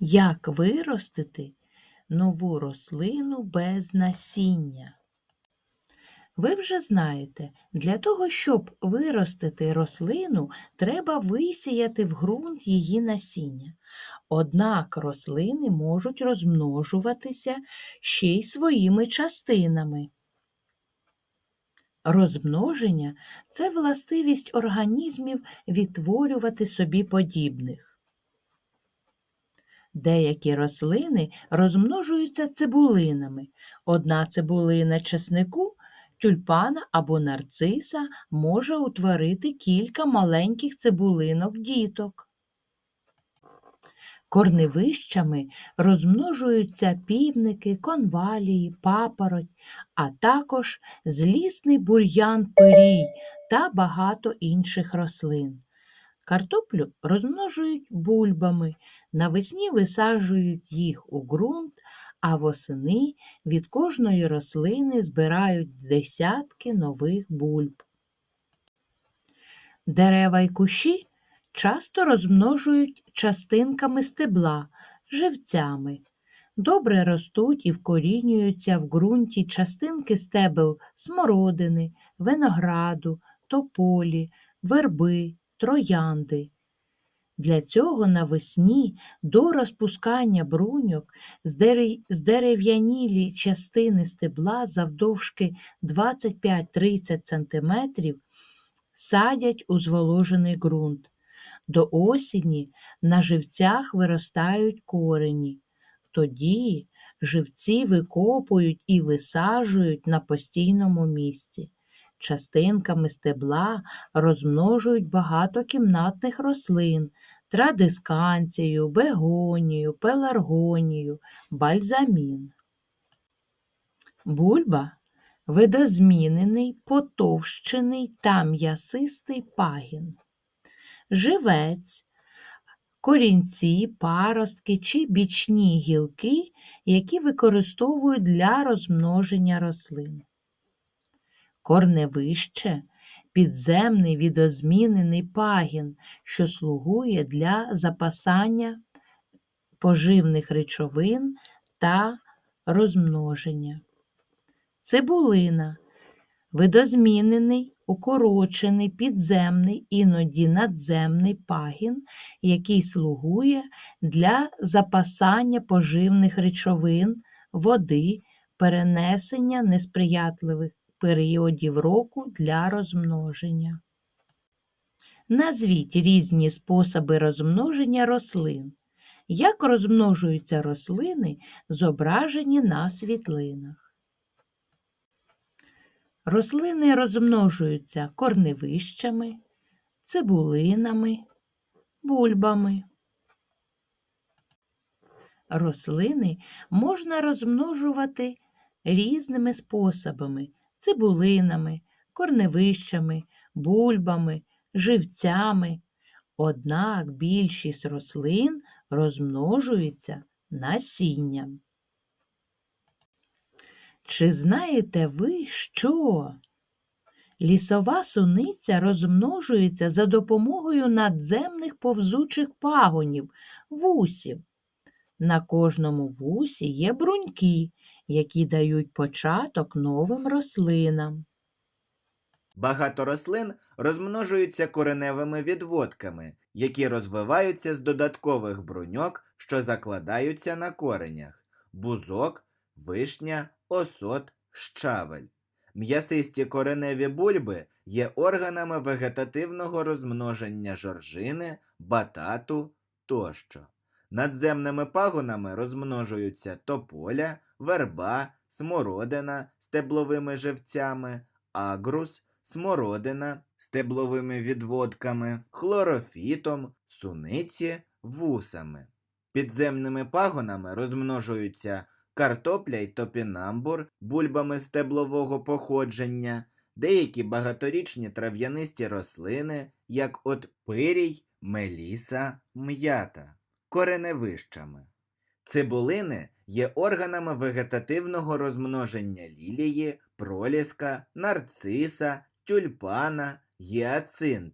Як виростити нову рослину без насіння? Ви вже знаєте, для того, щоб виростити рослину, треба висіяти в ґрунт її насіння. Однак рослини можуть розмножуватися ще й своїми частинами. Розмноження це властивість організмів відтворювати собі подібних. Деякі рослини розмножуються цибулинами. Одна цибулина чеснику, тюльпана або нарциса може утворити кілька маленьких цибулинок діток. Корневищами розмножуються півники, конвалії, папороть, а також злісний бур'ян пирій та багато інших рослин. Картоплю розмножують бульбами, навесні висаджують їх у ґрунт, а восени від кожної рослини збирають десятки нових бульб. Дерева й кущі часто розмножують частинками стебла, живцями. Добре ростуть і вкорінюються в ґрунті частинки стебел смородини, винограду, тополі, верби, троянди. Для цього навесні до розпускання бруньок здере- здерев'янілі частини стебла завдовжки 25-30 см садять у зволожений ґрунт. До осені на живцях виростають корені. Тоді живці викопують і висаджують на постійному місці. Частинками стебла розмножують багато кімнатних рослин, традисканцію, бегонію, пеларгонію, бальзамін. Бульба видозмінений, потовщений та м'ясистий пагін. Живець, корінці, паростки чи бічні гілки, які використовують для розмноження рослин. Корневище підземний відозмінений пагін, що слугує для запасання поживних речовин та розмноження. Цибулина видозмінений, укорочений, підземний, іноді надземний пагін, який слугує для запасання поживних речовин, води, перенесення несприятливих періодів року для розмноження. Назвіть різні способи розмноження рослин. Як розмножуються рослини, зображені на світлинах? Рослини розмножуються корневищами, цибулинами, бульбами. Рослини можна розмножувати різними способами цибулинами, корневищами, бульбами, живцями. Однак більшість рослин розмножується насінням. Чи знаєте ви, що? Лісова суниця розмножується за допомогою надземних повзучих пагонів, вусів. На кожному вусі є бруньки, які дають початок новим рослинам. Багато рослин розмножуються кореневими відводками, які розвиваються з додаткових бруньок, що закладаються на коренях бузок, вишня, осот, щавель. М'ясисті кореневі бульби є органами вегетативного розмноження жоржини, батату тощо. Надземними пагонами розмножуються тополя, верба, смородина стебловими живцями, агрус, смородина стебловими відводками, хлорофітом, суниці, вусами. Підземними пагонами розмножуються картопля й топінамбур бульбами стеблового походження, деякі багаторічні трав'янисті рослини, як от пирій, меліса, м'ята, кореневищами. Цибулини є органами вегетативного розмноження лілії, проліска, нарциса, тюльпана, гіацинт.